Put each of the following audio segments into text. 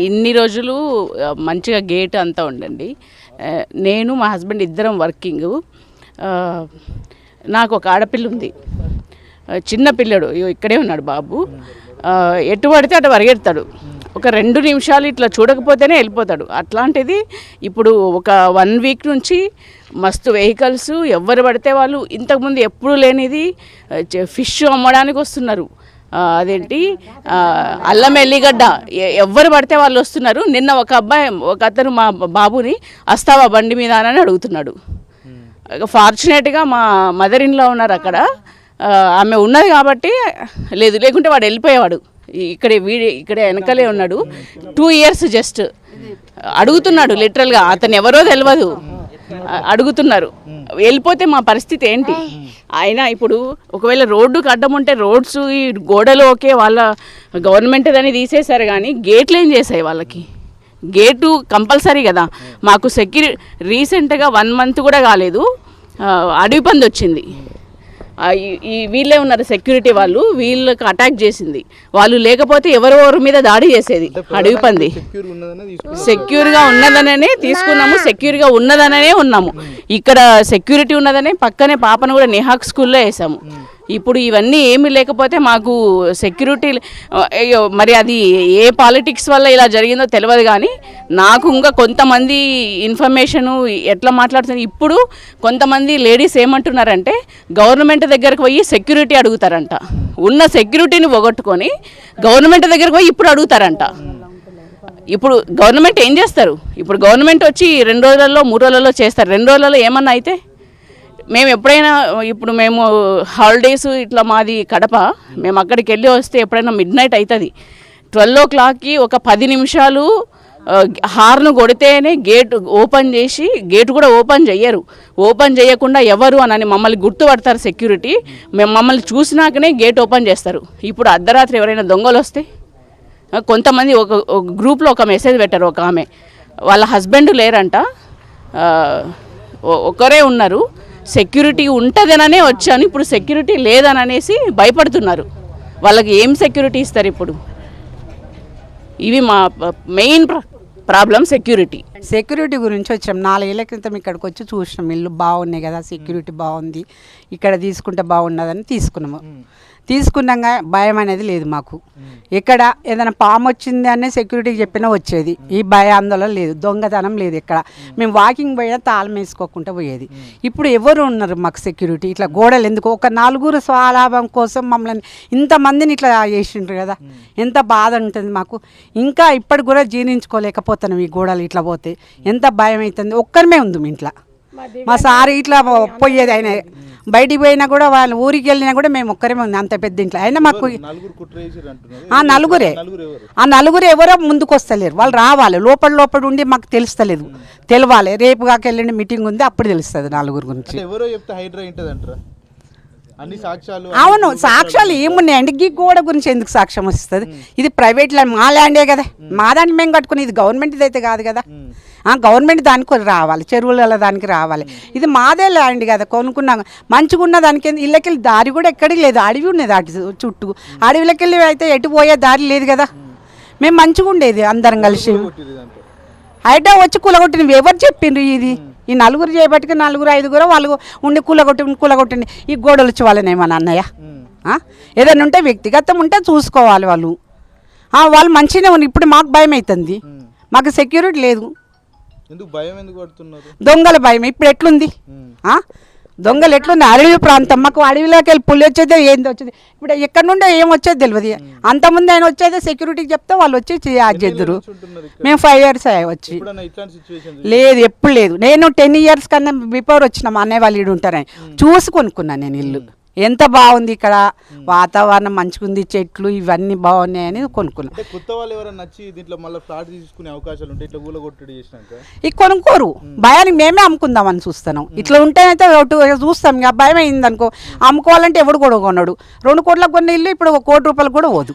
ఇన్ని రోజులు మంచిగా గేట్ అంతా ఉండండి. నేను మా హస్బెండ్ ఇద్దరం వర్కింగ్. నాకు ఒక ఆడపిల్ల ఉంది. చిన్న పిల్లడు. ఇక్కడే ఉన్నాడు బాబు. ఎటు పడితే అటు పరిగెడతాడు. ఒక రెండు నిమిషాలు ఇట్లా చూడకపోతేనే వెళ్ళిపోతాడు. అట్లాంటిది ఇప్పుడు ఒక వన్ వీక్ నుంచి మస్తు వెహికల్స్ ఎవరు పడితే వాళ్ళు ఇంతకుముందు ఎప్పుడు లేనిది ఫిష్ అమ్మడానికి వస్తున్నారు. అదేంటి? అల్లం ఎల్లిగడ్డ. ఎవరు పడితే వాళ్ళు వస్తున్నారు. నిన్న ఒక అబ్బాయి ఒక అతను మా బాబుని వస్తావా బండి మీద అని అడుగుతున్నాడు. ఫార్చునేట్గా మా మదర్ ఇన్లో ఉన్నారు అక్కడ. ఆమె ఉన్నది కాబట్టి లేదు లేకుంటే వాడు వెళ్ళిపోయేవాడు. ఇక్కడే వీడి ఇక్కడే వెనకలే ఉన్నాడు. Two years just. అడుగుతున్నాడు లిటరల్గా. అతను ఎవరో తెలియదు అడుగుతున్నారు. వెళ్ళిపోతే మా పరిస్థితి ఏంటి? అయినా ఇప్పుడు ఒకవేళ రోడ్డుకి అడ్డం ఉంటే రోడ్స్ ఈ గోడలు ఓకే వాళ్ళ గవర్నమెంట్ అని తీసేశారు కానీ గేట్లు ఏం చేసాయి వాళ్ళకి? గేటు కంపల్సరీ కదా. మాకు సెక్యూరి రీసెంట్గా వన్ మంత్ కూడా కాలేదు. అడవి పంది వచ్చింది ఈ- వీళ్ళే ఉన్నారు సెక్యూరిటీ వాళ్ళు వీళ్ళకి అటాక్ చేసింది. వాళ్ళు లేకపోతే ఎవరెవరి మీద దాడి చేసేది. అడవి పంది. సెక్యూర్ ఉన్నదనే తీసుకున్నాం. సెక్యూర్గా ఉన్నదననే తీసుకున్నాము సెక్యూర్గా ఉన్నదననే ఉన్నాము. ఇక్కడ సెక్యూరిటీ ఉన్నదనే పక్కనే పాపను కూడా నిహాక్ స్కూల్లో వేసాము. ఇప్పుడు ఇవన్నీ ఏమి లేకపోతే మాకు సెక్యూరిటీ అయ్యో మరి అది ఏ పాలిటిక్స్ వల్ల ఇలా జరిగిందో తెలియదు కానీ నాకు ఇంకా కొంతమంది ఇన్ఫర్మేషను ఎట్లా మాట్లాడుతున్నారు? ఇప్పుడు కొంతమంది లేడీస్ ఏమంటున్నారంటే గవర్నమెంట్ దగ్గరకు పోయి సెక్యూరిటీ అడుగుతారంట. ఉన్న సెక్యూరిటీని పోగొట్టుకొని గవర్నమెంట్ దగ్గరకు పోయి ఇప్పుడు అడుగుతారంట. ఇప్పుడు గవర్నమెంట్ ఏం చేస్తారు? ఇప్పుడు గవర్నమెంట్ వచ్చి రెండు రోజులలో మూడు రోజులలో చేస్తారు. రెండు రోజులలో ఏమన్నా అయితే మేము ఎప్పుడైనా ఇప్పుడు మేము హాలిడేస్ ఇట్లా మాది కడప మేము అక్కడికి వెళ్ళి వస్తే ఎప్పుడైనా మిడ్ నైట్ అవుతుంది ట్వెల్వ్ ఓ క్లాక్కి ఒక పది నిమిషాలు హార్ను హార్న్ కొడితేనే గేట్ ఓపెన్ చేసి గేట్ కూడా ఓపెన్ చేయరు ఓపెన్ చేయకుండా ఎవరు అని మమ్మల్ని గుర్తుపడతారు సెక్యూరిటీ మేము మమ్మల్ని చూసినాకనే గేట్ ఓపెన్ చేస్తారు. ఇప్పుడు అర్ధరాత్రి ఎవరైనా దొంగలు వస్తే కొంతమంది ఒక ఒక గ్రూప్లో ఒక మెసేజ్ పెట్టారు ఒక ఆమె. వాళ్ళ హస్బెండ్ లేరంట. ఒ- ఒకరే ఉన్నారు. సెక్యూరిటీ ఉంటుందననే వచ్చాను ఇప్పుడు సెక్యూరిటీ లేదని అనేసి భయపడుతున్నారు. వాళ్ళకి ఏం సెక్యూరిటీ ఇస్తారు ఇప్పుడు? ఇవి మా మెయిన్ ప్రాబ్లం సెక్యూరిటీ. సెక్యూరిటీ గురించి వచ్చాం. నాలుగేళ్ళ క్రితం ఇక్కడికి వచ్చి చూసినాం. ఇల్లు బాగున్నాయి కదా సెక్యూరిటీ బాగుంది. ఇక్కడ తీసుకుంటే బాగున్నదని తీసుకున్నాము. తీసుకున్నాక భయం అనేది లేదు మాకు. ఇక్కడ ఏదైనా పాము వచ్చింది అనే సెక్యూరిటీకి చెప్పినా వచ్చేది. ఈ భయ ఆందోళన లేదు. దొంగతనం లేదు ఇక్కడ. మేము. వాకింగ్ పోయినా తాళం వేసుకోకుండా పోయేది. ఇప్పుడు ఎవరు ఉన్నారు మాకు సెక్యూరిటీ ఇట్లా గోడలు ఎందుకు? ఒక నలుగురు స్వలాభం కోసం మమ్మల్ని ఇంతమందిని ఇట్లా చేసిండ్రు కదా. ఎంత బాధ ఉంటుంది మాకు. ఇంకా ఇప్పటికి కూడా జీర్ణించుకోలేకపోతున్నాం ఈ గోడలు ఇట్లా పోతే. ఎంత భయం అవుతుంది? ఒక్కరిమే ఉంది మీ ఇంట్లో. మా సార్ ఇట్లా పోయేది ఆయన. బయటికి పోయినా కూడా వాళ్ళు ఊరికి వెళ్ళినా కూడా మేము ఒక్కరేమే ఉంది అంత పెద్ద ఇంట్లో. అయినా మాకు ఆ నలుగురే. ఆ నలుగురు ఎవరో ముందుకు వస్తలేరు. వాళ్ళు రావాలి. లోపల లోపల ఉండి మాకు తెలుస్తలేదు. తెలవాలి. రేపు కాక వెళ్ళండి మీటింగ్ ఉంది అప్పుడు తెలుస్తుంది నలుగురు గురించి. అంటే ఎవరో చెప్తే హైడ్రా ఏంటది అంటారా అన్ని సాక్ష్యాలు అవును సాక్ష్యాలు ఏమున్నాయండి గీ గోడ గురించి ఎందుకు సాక్ష్యం వస్తుంది? ఇది ప్రైవేట్ ల్యాండ్ మా ల్యాండే కదా. మా దాన్ని మేము కట్టుకుని ఇది గవర్నమెంట్ది అయితే కాదు కదా. గవర్నమెంట్ దానికి రావాలి చెరువుల దానికి రావాలి. ఇది మాదే ల్యాండ్ కదా కొనుక్కున్నాం. మంచిగా ఉన్న దానికి ఇళ్ళకెళ్ళి దారి కూడా ఎక్కడికి లేదు అడవి ఉన్నది అటు చుట్టూ. అడవిలోకి వెళ్ళి అయితే ఎటు పోయే దారి లేదు కదా. మేము మంచిగా ఉండేది అందరం కలిసి. హైడ్రా వచ్చి కూలగొట్టినవి ఎవరు చెప్పిండ్రు ఇది? ఈ నలుగురు చేయబట్టుకు నలుగురు ఐదుగురు వాళ్ళు ఉండి కూలగొట్టి కూలగొట్టింది ఈ గోడలు వాళ్ళని ఏమన్నా అన్నయ్య? ఏదైనా ఉంటే వ్యక్తిగతం ఉంటే చూసుకోవాలి వాళ్ళు. వాళ్ళు మంచిగానే ఉన్నారు. ఇప్పుడు మాకు భయం అవుతుంది మాకు సెక్యూరిటీ లేదు. ఎందుకు భయం ఎందుకు పడుతున్నారు? దొంగల భయం. ఇప్పుడు ఎట్లుంది? ఆ? దొంగలు ఎట్లుంది? అడవి ప్రాంతం. మాకు అడవిలోకి వెళ్ళి పులి వచ్చేది ఏంది వచ్చేది? ఇప్పుడు ఎక్కడి నుండో ఏం వచ్చేది తెలియదు అంతకుముందు ఆయన వచ్చేది సెక్యూరిటీకి చెప్తే వాళ్ళు వచ్చి చేద్దరు. మేము ఫైవ్ ఇయర్స్ వచ్చి. లేదు ఎప్పుడు లేదు. నేను టెన్ ఇయర్స్ కన్నా బిఫోర్ వచ్చిన మా అన్నయ్య వాళ్ళు ఈడు ఉంటారని చూసి కొనుక్కున్నాను నేను ఇల్లు. ఎంత బాగుంది ఇక్కడ? వాతావరణం మంచిగా ఉంది చెట్లు ఇవన్నీ బాగున్నాయని కొనుక్కున్నాను అంటే కొత్త వాళ్ళు ఎవరైనా నచ్చి దీంట్లో మళ్ళీ ఫ్లాట్ తీసుకునే అవకాశాలు ఉంటాయి ఇట్లా ఊళ్ళో కొట్టుడు చేసినాక? ఇక కొనుక్కోరు. భయానికి మేమే అమ్ముకుందామని చూస్తున్నాం. ఇట్లా ఉంటేనైతే ఒకటి చూస్తాం. ఇక భయం అయింది అనుకో అమ్ముకోవాలంటే ఎవడు కూడా కొన్నాడు రెండు కోట్లకు కొన్న ఇల్లు ఇప్పుడు ఒక కోటి రూపాయలు కూడా పోదు.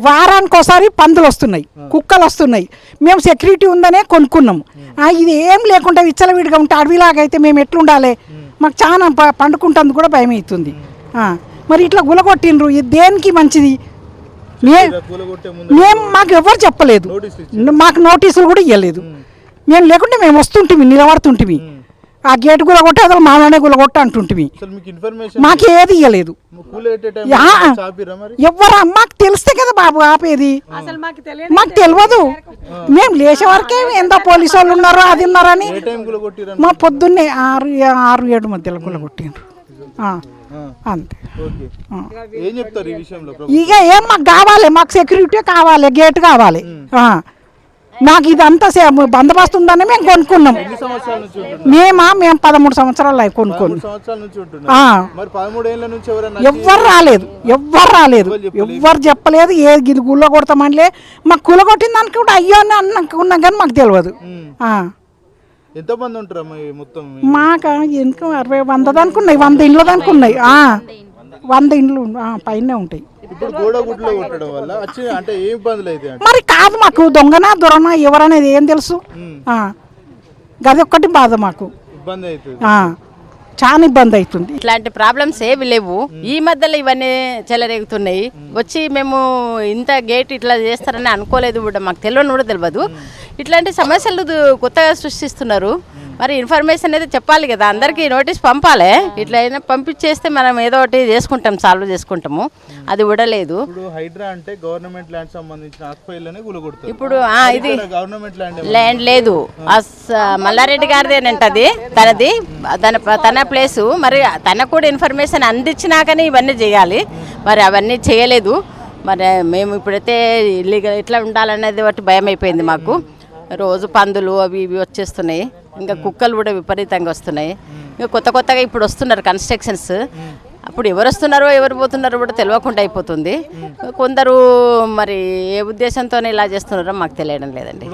వారానికి ఒకసారి పందులు వస్తున్నాయి. కుక్కలు వస్తున్నాయి. మేము సెక్యూరిటీ ఉందనే కొనుక్కున్నాం. ఆ, ఇది ఏం లేకుండా విచ్చలవిడిగా ఉంటే అడవిలాగైతే మేము ఎట్లుండాలి? మాకు చాలా పండుకుంటుంది కూడా భయం అవుతుంది మరి ఇట్లా గులగొట్టిండ్రు ఇది దేనికి మంచిది? మేము మాకు ఎవరు చెప్పలేదు. మాకు నోటీసులు కూడా ఇవ్వలేదు మేము. లేకుంటే మేము వస్తుంటిమి నిలబడుతుంటిమి. ఆ గేటు గుల కొట్టి అసలు మామూలునే గుల కొట్ట అసలు మీకు ఇన్ఫర్మేషన్ మాకు ఏది ఇవ్వలేదు ఎవరు మాకు తెలిస్తే కదా బాబు ఆపేది. మాకు తెలియదు. మేము లేచే వరకే ఎంత పోలీసు వాళ్ళు ఉన్నారో అది ఉన్నారని ఏ టైం కూల కొట్టిరా మా పొద్దున్నే ఆరు ఆరు ఏడు మధ్యలో గుల కొట్టిండ్రు. ఆ, అంతే. ఓకే. ఏం చెప్తారు ఈ విషయంలో ప్రభు? ఇక ఏం మాకు కావాలి? మాకు సెక్యూరిటీ కావాలి గేట్ కావాలి. నాకు ఇదంతా సే- బందోబస్తు ఉందని మేము కొనుక్కున్నాం. మేమా మేము పదమూడు సంవత్సరాలు అయి కొనుక్కొని మూడు సంవత్సరాల నుంచి ఉంటున్నారు. ఆ. మరి పదమూడేళ్ళ నుంచి ఎవరైనా ఎవ్వరు రాలేదు. ఎవ్వరు రాలేదు. ఎవ్వరు చెప్పలేదు? ఏ గిది గుళ్ళ కొడతామనిలే మాకు కుల కొట్టింది దానికి కూడా అయ్యో అని అనుకున్నాం కానీ మాకు తెలియదు. ఆ. ఎంత మంది ఉంటారు మొత్తం? మాక ఎందుకు? అరవై వంద దానికి ఉన్నాయి వంద ఇండ్లు దానికి ఉన్నాయి. వంద ఇండ్లు పైనే ఉంటాయి. ఇప్పుడు గోడ గుడ్లో కొట్టడం వల్ల వచ్చి అంటే ఏం ఇబ్బందులు అయితే అంటే. మరి కాదు మాకు దొంగనా దొరనా ఎవరనేది ఏం తెలుసు. ఆ. గది ఒక్కటి బాధ మాకు. ఇబ్బంది అవుతుంది. ఆ. చాలా ఇబ్బంది అవుతుంది. ఇట్లాంటి ప్రాబ్లమ్స్ ఏవి లేవు. ఈ మధ్యలో ఇవన్నీ చెలరేగుతున్నాయి. వచ్చి మేము ఇంత గేట్ ఇట్లా చేస్తారని అనుకోలేదు కూడా మాకు తెలియని కూడా తెలియదు. ఇట్లాంటి సమస్యలు కొత్తగా సృష్టిస్తున్నారు. మరి ఇన్ఫర్మేషన్ అయితే చెప్పాలి కదా అందరికీ నోటీస్ పంపాలి. ఇట్లా అయినా పంపించేస్తే మనం ఏదో ఒకటి చేసుకుంటాం సాల్వ్ చేసుకుంటాము. అది కూడా లేదు ఇప్పుడు హైడ్రా అంటే గవర్నమెంట్ ల్యాండ్ సంబంధించిన ఇప్పుడు ఇది గవర్నమెంట్ ల్యాండ్ లేదు. మల్లారెడ్డి గారిదేనంటది తనది తన తన ప్లేసు. మరి తనకు కూడా ఇన్ఫర్మేషన్ అందించినాకనే ఇవన్నీ చేయాలి. మరి అవన్నీ చేయలేదు. మరి మేము ఇప్పుడైతే ఇల్లీగల్ ఇట్లా ఉండాలనేది ఒకటి భయం అయిపోయింది మాకు. రోజు పందులు అవి ఇవి వచ్చేస్తున్నాయి. ఇంకా కుక్కలు కూడా విపరీతంగా వస్తున్నాయి. ఇంకా కొత్త కొత్తగా ఇప్పుడు వస్తున్నారు కన్స్ట్రక్షన్స్. అప్పుడు ఎవరు వస్తున్నారో ఎవరు పోతున్నారో కూడా తెలియకుండా అయిపోతుంది. కొందరు మరి ఏ ఉద్దేశంతో ఇలా చేస్తున్నారో మాకు తెలియడం లేదండి.